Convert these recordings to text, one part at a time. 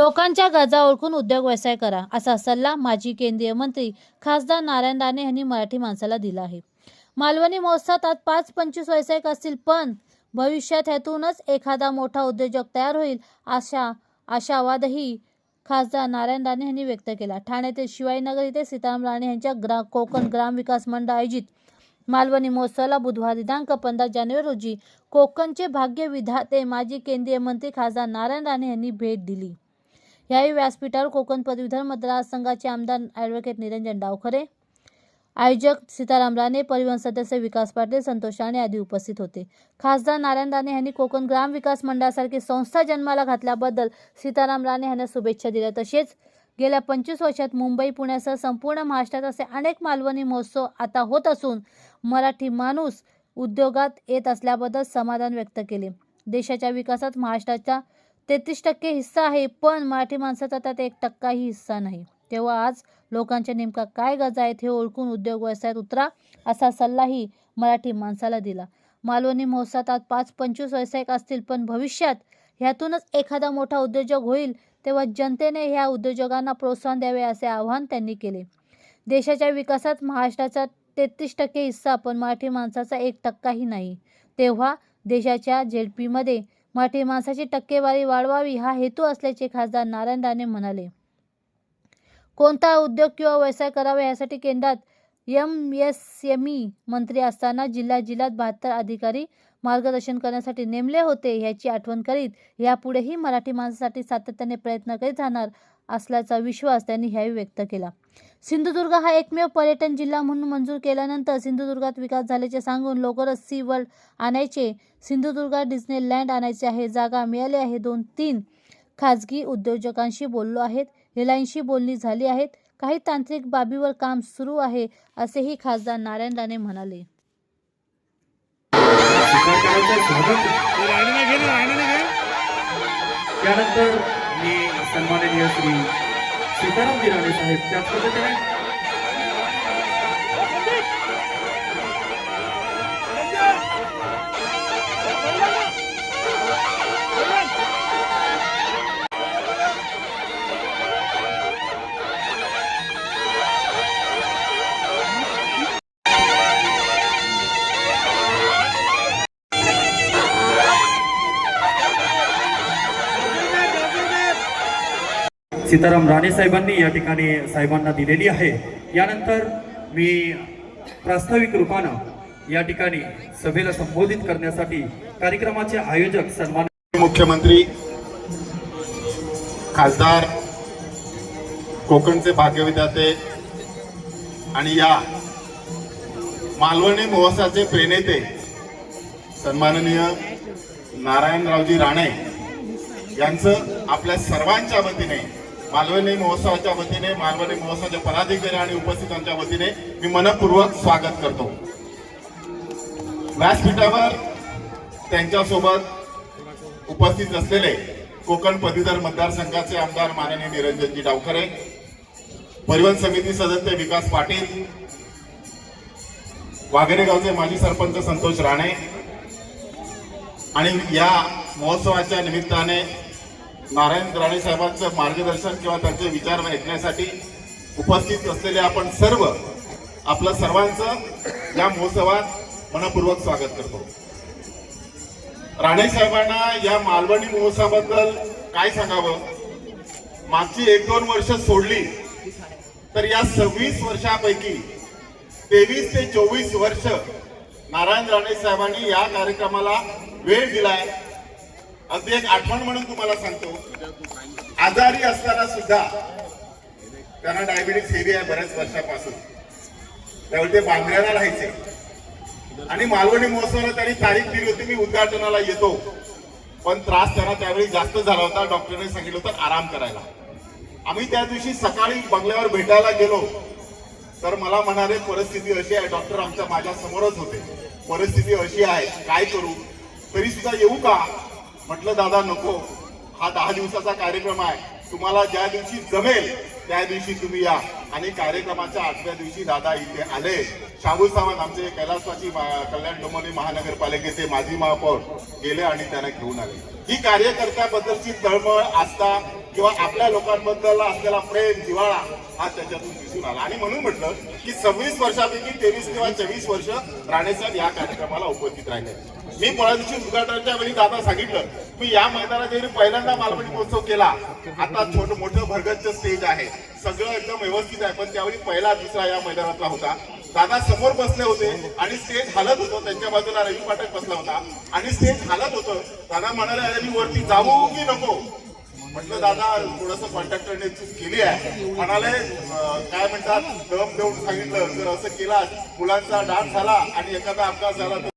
लोकांच्या गरजा ओळखून उद्योग व्यवसाय करा असा सल्ला माजी केंद्रीय मंत्री खासदार नारायण राणे यांनी मराठी माणसाला दिला आहे. मालवणी महोत्सवात आज पाच पंचवीस व्यावसायिक असतील पण भविष्यात ह्यातूनच एखादा मोठा उद्योजक तयार होईल अशा आशावादही खासदार नारायण राणे यांनी व्यक्त केला. ठाण्यातील शिवाजीनगर येथे सीताराम राणे यांच्या ग्रा कोकण ग्राम विकास मंडळ आयोजित मालवणी महोत्सवाला बुधवार दिनांक पंधरा जानेवारी रोजी कोकणचे भाग्य विधाते माजी केंद्रीय मंत्री खासदार नारायण राणे यांनी भेट दिली. यावेळी व्यासपीठावर कोकण पदवीधर मतदारसंघाचे आमदार ॲडव्होकेट निरंजन डावखरे आयोजक सीताराम राणे परिवहन सदस्य विकास पाटील संतोष राणे आदी उपस्थित होते. खासदार नारायण राणे यांनी कोकण ग्राम विकास मंडळासारखी संस्था जन्माला घातल्याबद्दल सीताराम राणे यांना शुभेच्छा दिल्या. तसेच गेल्या पंचवीस वर्षात मुंबई पुण्यासह संपूर्ण महाराष्ट्रात असे अनेक मालवणी महोत्सव आता होत असून मराठी माणूस उद्योगात येत असल्याबद्दल समाधान व्यक्त केले. देशाच्या विकासात महाराष्ट्राच्या तेहतीस टक्के हिस्सा आहे पण मराठी माणसाचा त्यात एक टक्काही हिस्सा नाही. तेव्हा आज लोकांच्या नेमका काय गरजा आहेत हे ओळखून उद्योग व्यवसायात उतरा असा सल्लाही मराठी माणसाला दिला. मालवणी महोत्सवात आज पाच पंचवीस व्यावसायिक असतील पण भविष्यात ह्यातूनच एखादा मोठा उद्योजक होईल तेव्हा जनतेने ह्या उद्योजकांना प्रोत्साहन द्यावे असे आवाहन त्यांनी केले. देशाच्या विकासात महाराष्ट्राचा तेहतीस टक्के हिस्सा पण मराठी माणसाचा एक टक्काही नाही. तेव्हा देशाच्या झेडपीमध्ये मराठी माणसाची टक्केवारी वाढवावी हा हेतू असल्याचे खासदार नारायण राणे म्हणाले. कोणता उद्योग किंवा व्यवसाय करावा यासाठी केंद्रात एम एस एम ई मंत्री असताना जिल्हा जिल्ह्यात बहात्तर अधिकारी मार्गदर्शन करण्यासाठी नेमले होते याची आठवण करीत यापुढेही मराठी माणसासाठी सातत्याने प्रयत्न करीत राहणार असल्याचा विश्वास त्यांनी ह्यावेळी व्यक्त केला. सिंधुदुर्ग हा एकमेव पर्यटन जिल्हा म्हणून मंजूर केल्यानंतर सिंधुदुर्गात विकास झाल्याचे सांगून लवकरच सी वर्ल्ड आणायचे सिंधुदुर्गात डिस्नेलँड आणायचे आहे. जागा मिळाली आहे. दोन तीन खाजगी उद्योजकांशी बोललो आहेत. रिलायन्सशी बोलणी झाली आहेत. काही तांत्रिक बाबीवर काम सुरू आहे असेही खासदार नारायण राणे म्हणाले. त्यानंतर मी सन्माननीय श्री सीताराम गिराणे साहेब. त्याच पद्धतीने सीताराम राणे साहेबांनी या ठिकाणी साहेबांना दिलेली आहे. यानंतर मी प्रास्ताविक रूपानं या ठिकाणी सभेला संबोधित करण्यासाठी कार्यक्रमाचे आयोजक सन्मान मुख्यमंत्री खासदार कोकणचे भाग्यविधाते आणि या मालवणी महोत्सवाचे प्रेनेते सन्माननीय नारायणरावजी राणे यांचं आपल्या सर्वांच्या वतीने मालवणी महोत्सवाच्या वतीने मालवणी महोत्सवाच्या पदाधिकारी आणि उपस्थितांच्या वतीने मी मनपूर्वक स्वागत करतो. व्यासपीठावर त्यांच्यासोबत उपस्थित असलेले कोकण पदवीधर मतदारसंघाचे आमदार माननीय निरंजनजी डावखरे परिवहन समिती सदस्य विकास पाटील वाघेरे गावचे माजी सरपंच संतोष राणे आणि या महोत्सवाच्या निमित्ताने नारायण राणे साहेबांचं मार्गदर्शन किंवा त्यांचे विचार ऐकण्यासाठी उपस्थित असलेले आपण सर्व आपलं सर्वांचं या महोत्सवात मनपूर्वक स्वागत करतो. राणे साहेबांना या मालवणी महोत्सवाबद्दल काय सांगावं? मागची एक दोन वर्ष सोडली तर या सव्वीस वर्षापैकी तेवीस ते चोवीस वर्ष नारायण राणे साहेबांनी या कार्यक्रमाला वेळ दिलाय. अगदी एक आठवण म्हणून तुम्हाला सांगतो. आजारी असताना सुद्धा त्यांना डायबिटीस हेवी आहे बऱ्याच वर्षापासून. त्यावेळी ते बांगड्याला राहायचे. आणि मालवणी महोत्सवाला त्यांनी तारीख दिली होती मी उद्घाटनाला येतो. पण त्रास त्यांना त्यावेळी जास्त झाला होता डॉक्टरने सांगितलं होतं आराम करायला. आम्ही त्या दिवशी सकाळी बंगल्यावर भेटायला गेलो. तर मला म्हणाले परिस्थिती अशी आहे डॉक्टर आमच्या माझ्या समोरच होते. परिस्थिती अशी आहे काय करू? तरी सुद्धा येऊ का? म्हटलं दादा नको. हा दहा दिवसाचा कार्यक्रम आहे. तुम्हाला ज्या दिवशी जमेल त्या दिवशी तुम्ही या. आणि कार्यक्रमाच्या आठव्या दिवशी दादा इथे आले. शाहू सावंत आमचे कैलासवासी मा- कल्याण डोंबोली महानगरपालिकेचे माजी महापौर गेले आणि त्यांना घेऊन आले. ही कार्यकर्त्याबद्दलची तळमळ आस्था किंवा आपल्या लोकांबद्दल असलेला प्रेम जिवाळा हा त्याच्यातून दिसून आला. आणि म्हणून म्हटलं की सव्वीस वर्षापैकी तेवीस किंवा चोवीस वर्ष राणेसाहेब या कार्यक्रमाला उपस्थित राहिले. मी पोळा दिवशी उद्घाटनाच्या वेळी दादा सांगितलं मी या मैदानात जरी पहिल्यांदा मालवणी महोत्सव केला आता छोट मोठं भरगच्च स्टेज आहे. सगळं एकदम व्यवस्थित आहे पण त्यावेळी पहिला दुसरा या मैदानातला होता. दादा समोर बसले होते आणि स्टेज हालत होतं. त्यांच्या बाजूला रवी पाठक बसला होता. आणि स्टेज हालत होतं. दादा म्हणाले अरे मी वरती जाऊ की नको? म्हटलं दादा थोडस कॉन्ट्रॅक्टरने चूक केली आहे. म्हणाले काय म्हणतात दम देऊन सांगितलं जर असं केला मुलांचा डान्स झाला आणि एखादा अपघात झाला तर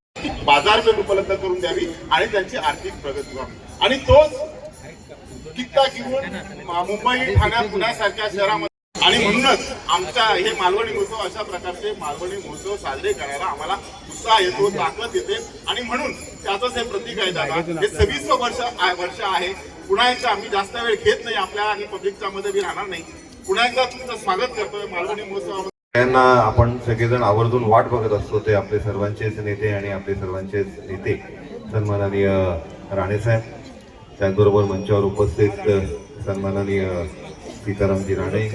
बाजारपेठ उपलब्ध करून द्यावी आणि त्यांची आर्थिक प्रगती व्हावी. आणि तोच कित्ता घेऊन मुंबई ठाण्या पुण्यासारख्या शहरामध्ये आणि म्हणूनच आमच्या हे मालवणी महोत्सव अशा प्रकारचे मालवणी महोत्सव साजरे करायला आम्हाला उत्साह येतो ताकद येते. आणि म्हणून त्याचंच हे प्रतीक आहे दादा. हे सव्वीस वर्ष वर्ष आहे. पुन्हा एकदा आम्ही जास्त वेळ घेत नाही आपल्या आणि पब्लिकच्या मध्ये राहणार नाही. पुन्हा एकदा तुमचं स्वागत करतोय मालवणी महोत्सवामध्ये. त्यांना आपण सगळेजण आवर्जून वाट बघत असतो ते आपले सर्वांचेच नेते आणि आपले सर्वांचेच नेते. सन्माननीय राणेसाहेब त्याचबरोबर मंचावर उपस्थित सन्माननीय सीतारामजी राणे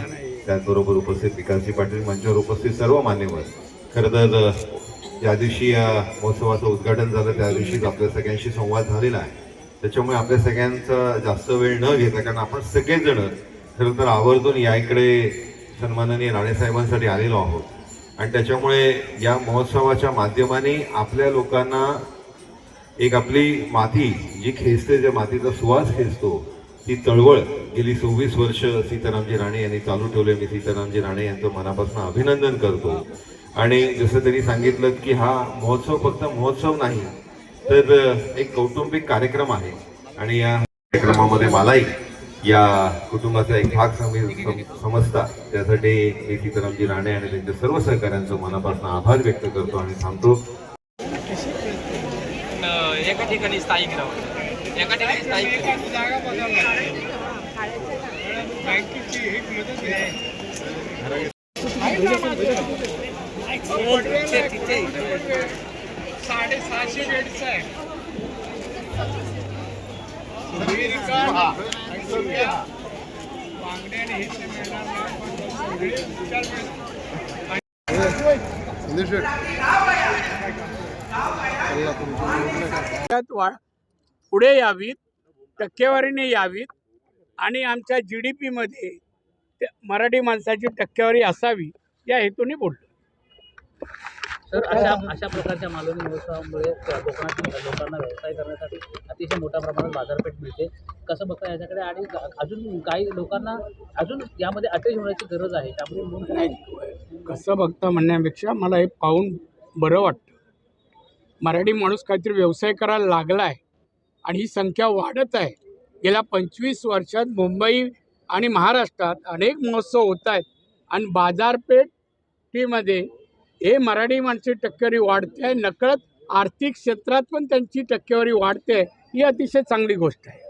त्याचबरोबर उपस्थित विकासजी पाटील मंचावर उपस्थित सर्व मान्यवर. खरं तर ज्या दिवशी या महोत्सवाचं उद्घाटन झालं त्या दिवशीच आपल्या सगळ्यांशी संवाद झालेला आहे. त्याच्यामुळे आपल्या सगळ्यांचा जास्त वेळ न घेता कारण आपण सगळेजण खरं तर आवर्जून या इकडे सन्माननीय राणेसाहेबांसाठी आलेलो आहोत. आणि त्याच्यामुळे या महोत्सवाच्या माध्यमाने आपल्या लोकांना एक आपली माती जी खेचते ज्या मातीचा सुवास खेचतो ती चळवळ. गेली सव्वीस वर्ष सीतारामजी राणे यांनी चालू ठेवले मी सीतारामजी राणे यांचं मनापासून अभिनंदन करतो. आणि जसं त्यांनी सांगितलं की हा महोत्सव फक्त महोत्सव नाही तर एक कौटुंबिक कार्यक्रम आहे. आणि या कार्यक्रमामध्ये मलाही या कुटुंबाचा एक भाग सम- सम- समजता. त्यासाठी मी सीतारामजी राणे आणि त्यांच्या सर्व सहकाऱ्यांचं मनापासून आभार व्यक्त करतो आणि सांगतो. एका ठिकाणी स्थायिक राहू. एका ठिकाणी स्थायिक साडेसहाशे बेडचं आहे. हे. मिळणार नाही, विचार. त्यात वा पुढे यावीत टक्केवारीने यावीत आणि आमच्या जी डी पीमध्ये मराठी माणसाची टक्केवारी असावी या हेतूने बोललो. तर अशा अशा प्रकारच्या मालवणी महोत्सवामुळे कोकणातील लोकांना व्यवसाय करण्यासाठी अतिशय मोठ्या प्रमाणात बाजारपेठ मिळते. कसं बघता याच्याकडे आणि अजून काही लोकांना अजून यामध्ये अटॅच होण्याची गरज आहे त्यामुळे कसं बघता म्हणण्यापेक्षा मला हे पाहून बरं वाटतं. मराठी माणूस काहीतरी व्यवसाय करायला लागला आहे आणि ही संख्या वाढत आहे. गेल्या पंचवीस वर्षात मुंबई आणि महाराष्ट्रात अनेक महोत्सव होत आहेत आणि बाजारपेठीमध्ये हे मराठी माणसाची टक्केवारी वाढते आहे. नकळत आर्थिक क्षेत्रात पण त्यांची टक्केवारी वाढते ही अतिशय चांगली गोष्ट आहे.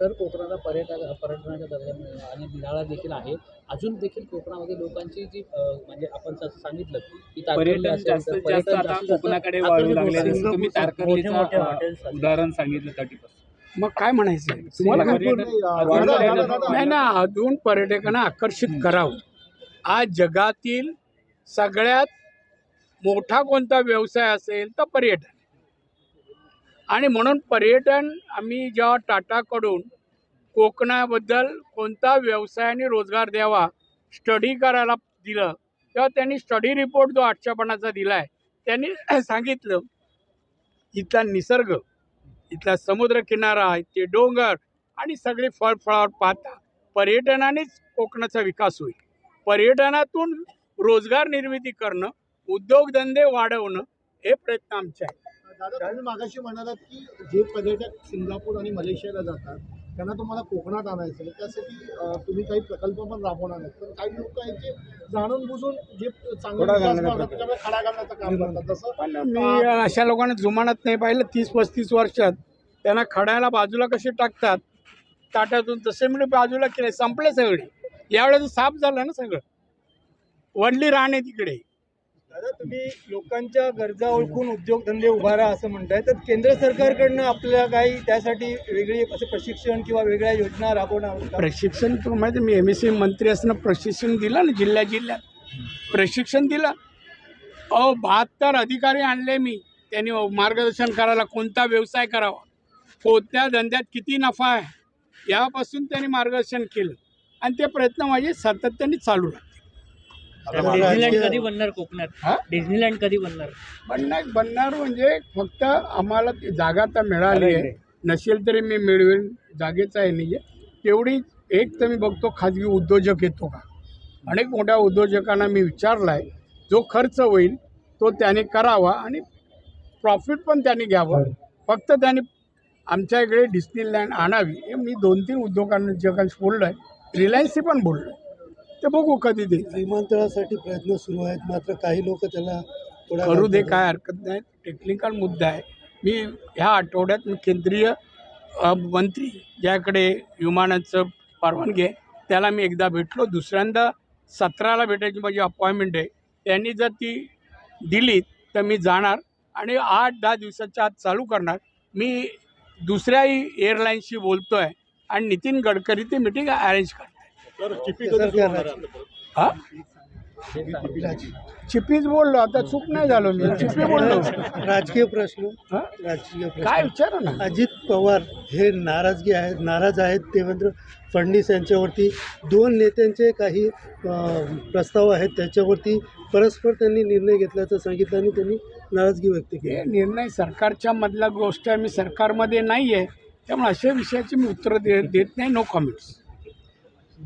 तर कोकणाला पर्यटक पर्यटनाच्या दर्जा आणि निराळा देखील आहे. अजून देखील कोकणामध्ये लोकांची जी म्हणजे आपण जसं सांगितलं की पर्यटन जास्त पर्यटन आता जास्त कोकणाकडे होत लागले तुम्ही तारकर्लीचं. उदाहरण सांगितलं तटीपासून मग काय म्हणायचं आहे? तुम्हाला नाही ना अजून पर्यटकांना आकर्षित करावं. आज जगातील सगळ्यात मोठा कोणता व्यवसाय असेल तर पर्यटन. आणि म्हणून पर्यटन आम्ही जेव्हा टाटाकडून कोकणाबद्दल कोणता व्यवसायाने रोजगार द्यावा स्टडी करायला दिलं तेव्हा त्यांनी स्टडी रिपोर्ट जो आठशे दिला आहे त्यांनी सांगितलं इथला निसर्ग इथला समुद्रकिनारा इथले डोंगर आणि सगळे फळफळावर पाहता पर्यटनानेच कोकणाचा विकास होईल. पर्यटनातून रोजगार निर्मिती करणं उद्योगधंदे वाढवणं हे प्रयत्न आमचे आहेत. दादा तुम्ही मागाशी म्हणालात की जे पर्यटक सिंगापूर आणि मलेशियाला जातात त्यांना तुम्हाला कोकणात आणायचं आहे त्यासाठी तुम्ही काही प्रकल्प पण राबवणार आहेत. पण काही लोक आहेत जे जाणून बुजून जे चांगले खडा घालण्याचं काम करतात. पण मी अशा लोकांना जुमानत नाही पाहिलं तीस पस्तीस वर्षात. त्यांना खड्याला बाजूला कसे टाकतात ताटातून तसे मी बाजूला केले संपले सगळे. यावेळेस साफ झालं ना सगळं. वडली राहणे तिकडे. दादा तुम्ही लोकांच्या गरजा ओळखून उद्योगधंदे उभारा असं म्हणताय. तर केंद्र सरकारकडनं आपल्याला काही त्यासाठी वेगळी असं प्रशिक्षण किंवा वेगळ्या योजना राबवणार प्रशिक्षण तुम्हाला माहिती आहे, मी एम एस सी मंत्री असताना प्रशिक्षण दिलं ना जिल्ह्या जिल्ह्यात. प्रशिक्षण दिलं. अहो बहात्तर अधिकारी आणले मी. त्यांनी मार्गदर्शन करायला कोणता व्यवसाय करावा? कोणत्या धंद्यात किती नफा आहे? यापासून त्यांनी मार्गदर्शन केलं. आणि ते प्रयत्न माझे सातत्याने चालू राहते डिझनीलँड कधी बनणार कोकणात? हा? डिझनीलँड कधी बनणार? बनणार बनणार म्हणजे फक्त आम्हाला ती जागा तर मिळाली आहे. नसेल तरी मी मिळवेन. जागेचा आहे नाही आहे तेवढी एक तर मी बघतो खाजगी उद्योजक येतो का? अनेक मोठ्या उद्योजकांना मी विचारला आहे जो खर्च होईल तो त्याने करावा आणि प्रॉफिट पण त्यांनी घ्यावं. फक्त त्यांनी आमच्या इकडे डिस्नीलँड आणावी हे मी दोन तीन उद्योगांना बोललो आहे रिलायन्सशी पण बोललो आहे ते बघू कधी ते विमानतळासाठी प्रयत्न सुरू आहेत मात्र काही लोक त्याला करू दे काय हरकत नाही. टेक्निकल मुद्दा आहे. मी ह्या आठवड्यात मी केंद्रीय मंत्री ज्याकडे विमानाचं परवानगी आहे त्याला मी एकदा भेटलो. दुसऱ्यांदा सतराला भेटायची माझी अपॉइंटमेंट आहे. त्यांनी जर ती दिली तर मी जाणार आणि आठ दहा दिवसाच्या आत चालू करणार. मी दुसऱ्याही एअरलाईन्सशी बोलतो आहे आणि नितीन गडकरी ती मिटिंग अरेंज करते हा चिपीच बोललो आता चूक नाही झालो मी. चिपी बोललो. राजकीय प्रश्न हा? राजकीय काय विचारा ना? अजित पवार हे नाराजगी आहेत नाराज आहेत देवेंद्र फडणवीस यांच्यावरती. दोन नेत्यांचे काही प्रस्ताव आहेत त्याच्यावरती. परस्पर त्यांनी निर्णय घेतल्याचं सांगितलं आणि त्यांनी नाराजगी व्यक्त केली. हे निर्णय सरकारच्या मधला गोष्ट आहे मी सरकारमध्ये नाही आहे त्यामुळे अशा विषयाची मी उत्तरं दे देत नाही. नो कमेंट्स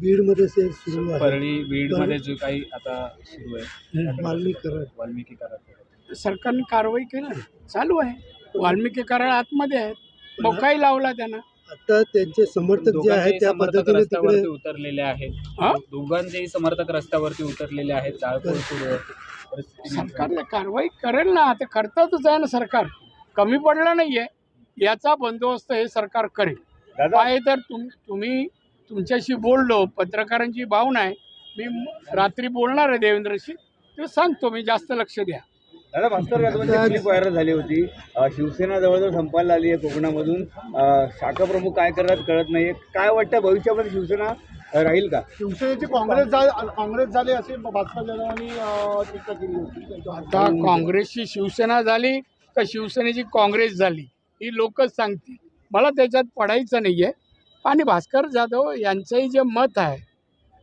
बीडमध्ये ते सुरू आहे. परळी बीडमध्ये जो काही आता सुरू आहे वाल्मिक वाल्मिकी करार सरकारने कारवाई केली. ना चालू आहे. वाल्मिकी करार आतमध्ये आहेत. मोकाही लावला त्यांना. आता त्यांचे समर्थक जे आहेत दोघांचेही त्या समर्थक पद्धतीने तिकडे रस्त्यावरती उतरलेले आहेत. हा? दोघांचेही समर्थक रस्त्यावरती उतरलेले आहेत. जाळपोळ सुरू आहे. परिस्थिती सरकारने कारवाई करेल ना. ते करतातच आहे ना सरकार. कमी पडलं नाही आहे याचा बंदोबस्त हे सरकार करेल. काय तर तुम तुम्ही तुमच्याशी बोललो पत्रकारांची भावना आहे. मी रात्री बोलणार आहे देवेंद्रशी ते सांगतो मी जास्त लक्ष द्या. दादा भास्कर जाधवांची क्लिप व्हायरल झाली होती. शिवसेना जवळजवळ संपायला आली आहे कोकणामधून. शाखा प्रमुख काय करतात कळत नाहीये. काय वाटतं भविष्यामध्ये शिवसेना राहील का? शिवसेनेची काँग्रेस काँग्रेस झाली असे भास्कर जाधवांनी अं, टीका केली होती. आता काँग्रेसची शिवसेना झाली का शिवसेनेची काँग्रेस झाली ही लोकच सांगतील. मला त्याच्यात पडायचं नाही आहे आणि भास्कर जाधव यांचंही जे मत आहे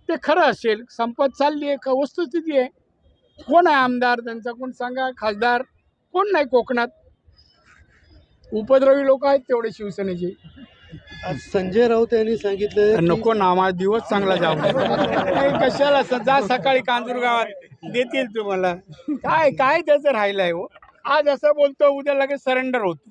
ते खरं असेल. संपत चालली आहे का? वस्तुस्थिती आहे. कोण आहे आमदार? त्यांचा कोण सांगा? खासदार? कोण नाही कोकणात? उपद्रवी लोक आहेत तेवढे शिवसेनेचे. संजय राऊत यांनी सांगितलं नको नामा दिवस चांगला जाऊ कशाला जा सकाळी कांजूर गावात. देतील तुम्हाला. काय काय त्याचं राहिलं आहे हो? आज असं बोलतो उद्या लगेच सरेंडर होतो.